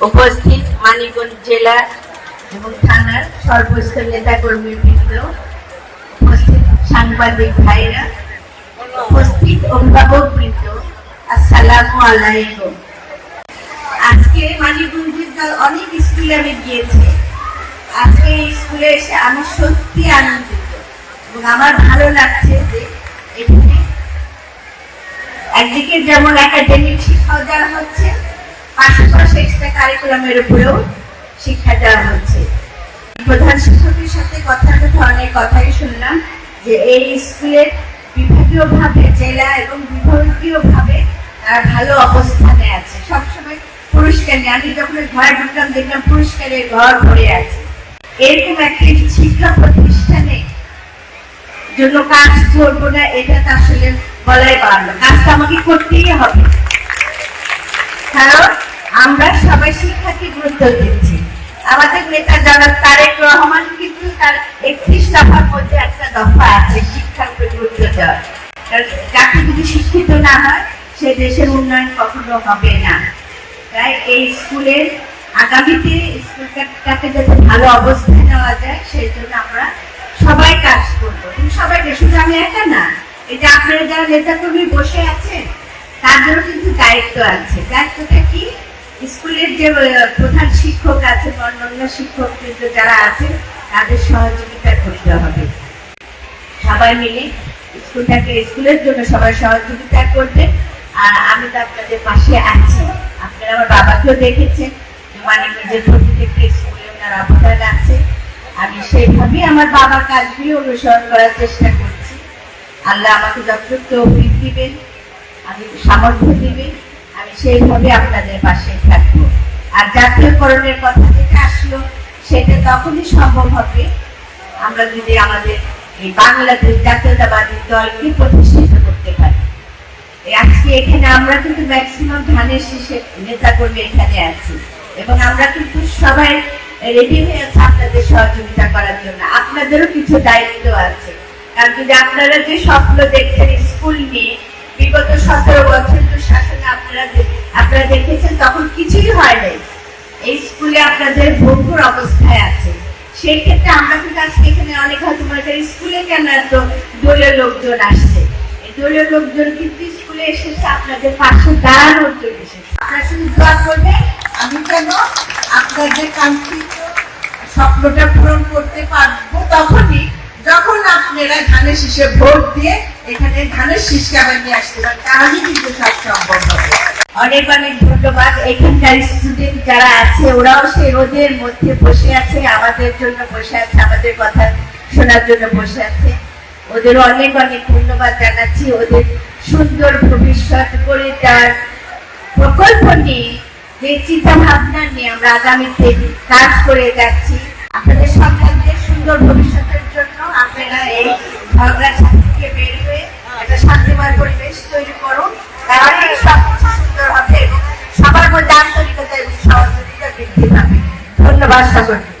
উপস্থিত মানিকগঞ্জ জেলা এবং থানার সর্বস্তর নেতা কর্মী বৃন্দ, উপস্থিত সাংবাদিক ভাইরা, উপস্থিত অভিভাবক বৃন্দ, আসসালামু আলাইকুম। আজকে মানিকগঞ্জের তো অনেক স্কুলে আমি গিয়েছি। আজকে এই স্কুলে এসে আমি সত্যি আনন্দিত এবং আমার ভালো লাগছে যে এখানে একদিকে যেমন একাডেমিক শিক্ষা দেওয়া হচ্ছে পাশাপাশি এক্সট্রা কারিকুলামের উপরেও শিক্ষা দেওয়া হচ্ছে। প্রধান শিক্ষকের সাথে কথা কথা অনেক কথাই শুনলাম যে এই স্কুলের বিভাগীয় ভাবে জেলা এবং বিভাগীয় ভাবে তারা ভালো অবস্থানে আছে। সবসময় পুরস্কার নিয়ে। আমি যখন ঘরে ঢুকলাম, দেখলাম পুরস্কারের ঘর ভরে আছে। এরকম একটি শিক্ষা প্রতিষ্ঠানে জন্য কাজ করব না, এটা তো আসলে বলাই পারল কাজটা আমাকে করতেই হবে। কারণ আমরা সবাই শিক্ষাকে গুরুত্ব দিচ্ছি। আমাদের নেতা জনাব তারেক রহমান কিন্তু তার একত্রিশ দফার মধ্যে একটা দফা আছে, শিক্ষার উপর গুরুত্ব দেওয়া। যাকে যদি শিক্ষিত না হয়, সে দেশের উন্নয়ন কখনো হবে না। তাই এই স্কুলের আগামীতে স্কুলটাকে যাতে ভালো অবস্থায় নেওয়া যায়, সেই জন্য আমরা সবাই কাজ করব। কিন্তু সবাইকে শুধু আমি একা না এটা আপনারা যারা নেতাকর্মী বসে আছেন, তাদেরও কিন্তু দায়িত্ব আছে। দায়িত্বটা কি? স্কুলের যে প্রধান শিক্ষক আছেন অন্যান্য শিক্ষক কিন্তু যারা আছেন, তাদের সহযোগিতা করতে হবে। সবাই মিলে স্কুলটাকে, স্কুলের জন্য সবাই সহযোগিতা করবে। আর আমি তো আপনাদের পাশে আছি। আপনারা আমার বাবাকেও দেখেছেন মানে নিজের প্রত্যেকটা স্কুলে ওনার অবদান আছে। আমি সেইভাবে আমার বাবার কাজগুলি অনুসরণ করার চেষ্টা করছি। আল্লাহ আমাকে যতটুকু তৌফিক দিবেন, আমি সামর্থ্য দিবেন। আমি সেইভাবে আপনাদের পাশে থাকব। আর জাতীয়করণের কথা যেটা আসলো, সেটা তখনই সম্ভব হবে। আমরা যদি আমাদের এই বাংলাদেশ জাতীয়তাবাদী দলকে প্রতিষ্ঠিত করতে পারি। আজকে এখানে আমরা কিন্তু ম্যাক্সিমাম ধানের এখানে আছি। এবং আমরা কিন্তু সবাই রেডি হয়ে আছে আপনাদের সহযোগিতা করার জন্য। আপনাদেরও কিছু দায়িত্ব আছে। কারণ যদি আপনারা যে স্বপ্ন দেখছেন স্কুল নিয়ে, বিগত সতেরো বছর তো আপনারা দেখেছেন, তখন কিছুই হয় নাই। এই স্কুলে আপনাদের ভরপুর অবস্থায় আছে। সেই ক্ষেত্রে আমরা কিন্তু আজকে এখানে অনেক হয়তো মনে করি স্কুলে কেন এত দলীয় লোকজন আসছে? এই দলীয় লোকজন কিন্তু স্কুলে এসেছে, আপনাদের পাশে দাঁড়ানোর জন্য এসেছে। আপনারা শুধু দোয়া করবে আমি কেন আপনাদের কাঙ্ক্ষিত স্বপ্নটা পূরণ করতে পারব তখনই, যখন আপনারা ধানের শীষে ভোট দিয়ে এখানে ধানের শীষকে আবার নিয়ে আসতে পারেন, তাহলেই কিন্তু সব সম্ভব হবে। অনেক অনেক ধন্যবাদ। এখানকার স্টুডেন্ট যারা আছে, ওরাও সেই রোদের মধ্যে বসে আছে, আমাদের জন্য বসে আছে, আমাদের কথা শোনার জন্য বসে আছে। ওদের অনেক অনেক ধন্যবাদ জানাচ্ছি। ওদের সুন্দর ভবিষ্যৎ করে তার প্রকল্প নিয়ে, যে চিন্তা ভাবনা নিয়ে আমরা আগামীতে কাজ করে যাচ্ছি। আপনাদের সন্তানদের সুন্দর ভবিষ্যতের জন্য আপনারা এই ঝগড়া হবে এবং সবার মধ্যে